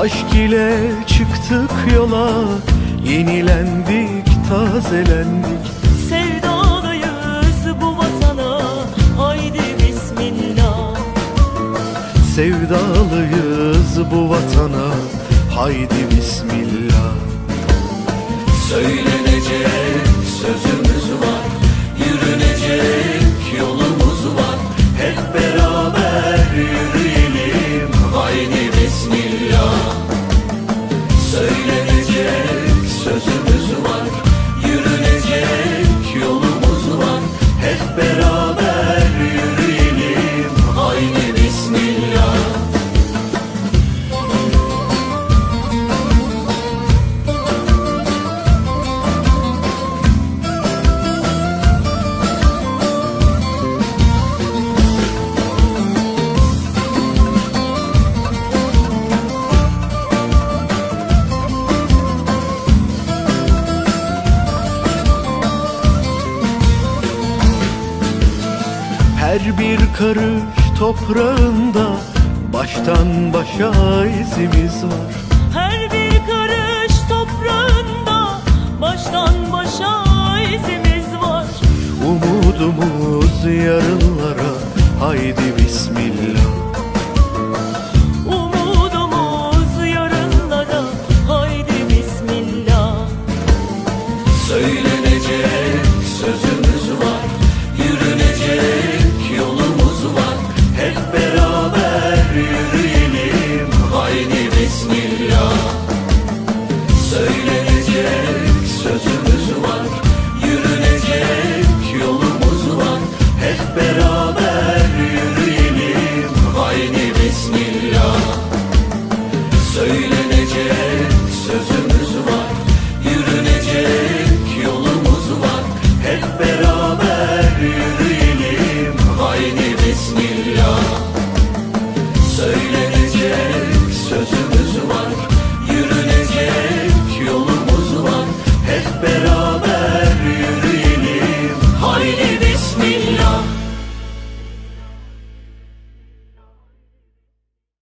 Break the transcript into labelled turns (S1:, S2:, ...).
S1: Aşk ile çıktık yola Yenilendik, tazelendik.
S2: Sevdalıyız bu vatana Haydi bismillah.
S1: Sevdalıyız bu vatana Haydi bismillah.
S3: Söylenecek sözümüz
S1: Her bir karış toprağında Baştan başa izimiz var.
S2: Her bir karış toprağında Baştan başa izimiz var.
S1: Umudumuz yarınlara Haydi bismillah.
S2: Umudumuz yarınlara Haydi bismillah.
S3: Söylenecek